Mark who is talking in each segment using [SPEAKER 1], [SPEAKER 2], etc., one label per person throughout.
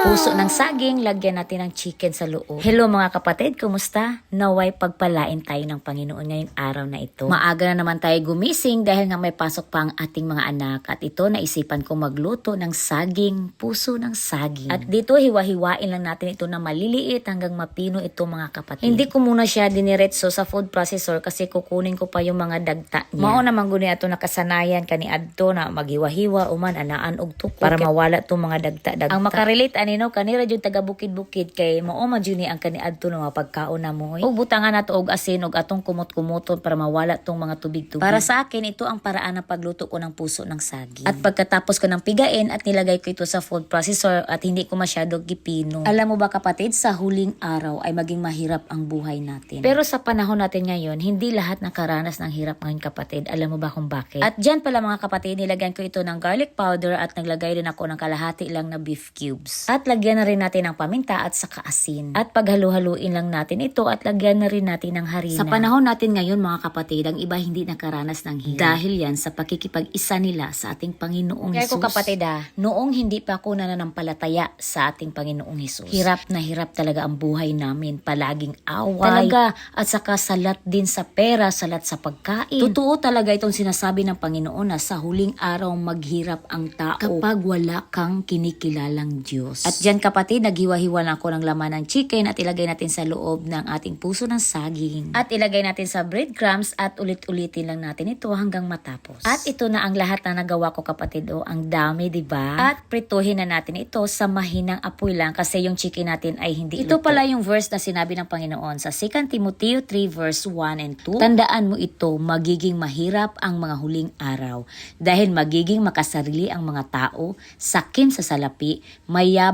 [SPEAKER 1] Puso ng saging, lagyan natin ng chicken sa loob. Hello mga kapatid, kumusta? Naway pagpalain tayo ng Panginoon ngayong araw na ito. Maaga na naman tayo gumising dahil nga may pasok pa ang ating mga anak at ito naisipan kong magluto ng saging, puso ng saging. At dito hiwa-hiwain lang natin ito na maliliit hanggang mapino ito mga kapatid. Hindi ko muna siya diniretso sa food processor kasi kukunin ko pa yung mga dagta niya. Mao naman guni ato nakasanayan kani adto na maghiwa-hiwa uman anaan og tuko para mawala tong mga dagta-dagta. Ang makarelate anino kanira jud taga bukid-bukid kay mao man jud ni ang kani adto na mga pagkaon na mo. Ug butangan nato og asin og atong kumot-kumuton para mawala tong mga tubig-tubig. Para sa akin ito ang paraan ng pagluto ko ng puso ng saging. At pagkatapos ko ng pigain at nilagay ko ito sa food processor at hindi ko masyado gipino. Alam mo ba kapatid, sa huling araw ay maging mahirap ang buhay natin. Pero sa panahon natin ngayon, hindi lahat nakaranas ng hirap ngayon kapatid. Alam mo ba kung bakit? At dyan pala mga kapatid, nilagyan ko ito ng garlic powder at naglagay din ako ng kalahati lang na beef cubes. At lagyan na rin natin ng paminta at saka asin. At paghalu-haluin lang natin ito at lagyan na rin natin ng harina. Sa panahon natin ngayon mga kapatid, ang iba hindi nakaranas ng hirap. Dahil yan sa pakikipag-isa nila sa ating Panginoong
[SPEAKER 2] Kaya
[SPEAKER 1] Jesus.
[SPEAKER 2] ko kapatid ah,
[SPEAKER 1] noong hindi pa ako nananampalataya sa ating Panginoong Jesus. Hirap na hirap talaga ang buhay namin. Palaging away. Talaga. At saka salat din sa pera, salat sa pagkain. Totoo talaga itong sinasabi ng Panginoon na sa huling araw maghirap ang tao kapag wala kang kinikilalang Diyos. At dyan kapatid, naghiwa-hiwa na ako ng laman ng chicken at ilagay natin sa loob ng ating puso ng saging. At ilagay natin sa breadcrumbs at ulit-ulitin lang natin ito hanggang matapos. At ito na ang lahat na nagawa ko kapatid. O, ang dami, di ba? At prituhin na natin ito sa mahinang apoy lang kasi yung chicken natin ay hindi Ito pala yung verse na sinabi ng Panginoon sa 2 Timoteo 3 verse 1 and 2. Tandaan mo ito, magiging mahirap ang mga huling araw dahil magiging makasarili ang mga tao, sakim sa salapi,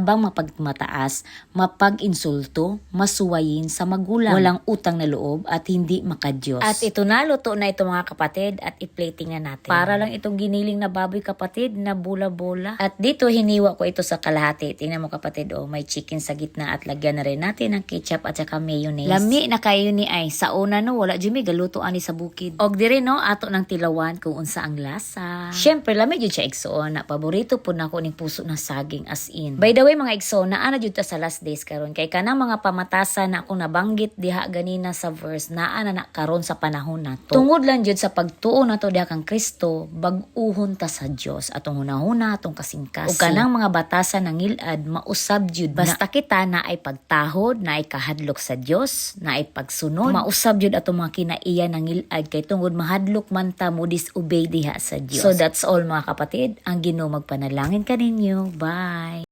[SPEAKER 1] mayabang mapagmataas, mapag-insulto, masuwayin sa magulang, walang utang na loob at hindi makadiyos. At ito na, luto na ito mga kapatid at i-plating na natin. Para lang itong giniling na baboy kapatid na bula-bola. At dito hiniwa ko ito sa kalahati. Tingnan mo kapatid, oh, may chicken sa gitna at lagyan na rin natin ng ketchup at saka mayonnaise. Lami na kayo ni ay. Sa una no, wala jumi galuto ani sa bukid. Og diri no, ato ng tilawan kung unsa ang lasa. Syempre, lami jud siya igsoon na paborito po na ko ning puso ng saging as in. By the way mga igsoon, naa na jud ta sa last days karon kay kanang mga pamatasan na akong nabanggit diha ganina sa verse naa na na karon sa panahon nato. Tungod lang jud sa pagtuo nato diha kang Kristo, bag-uhon ta sa Dios atong hunahuna atong kasing-kasing. Ug kanang mga batasan ng ngilad mausab jud basta kita na ay pagtahod, na ay kahadlok sa Dios, na ay pagsunod. Mausab jud atong mga kinaiya ng ngilad kay tungod mahadlok man ta mo disobey diha sa Dios. So that's all mga kapatid. Ang Ginoo magpanalangin kaninyo. Bye.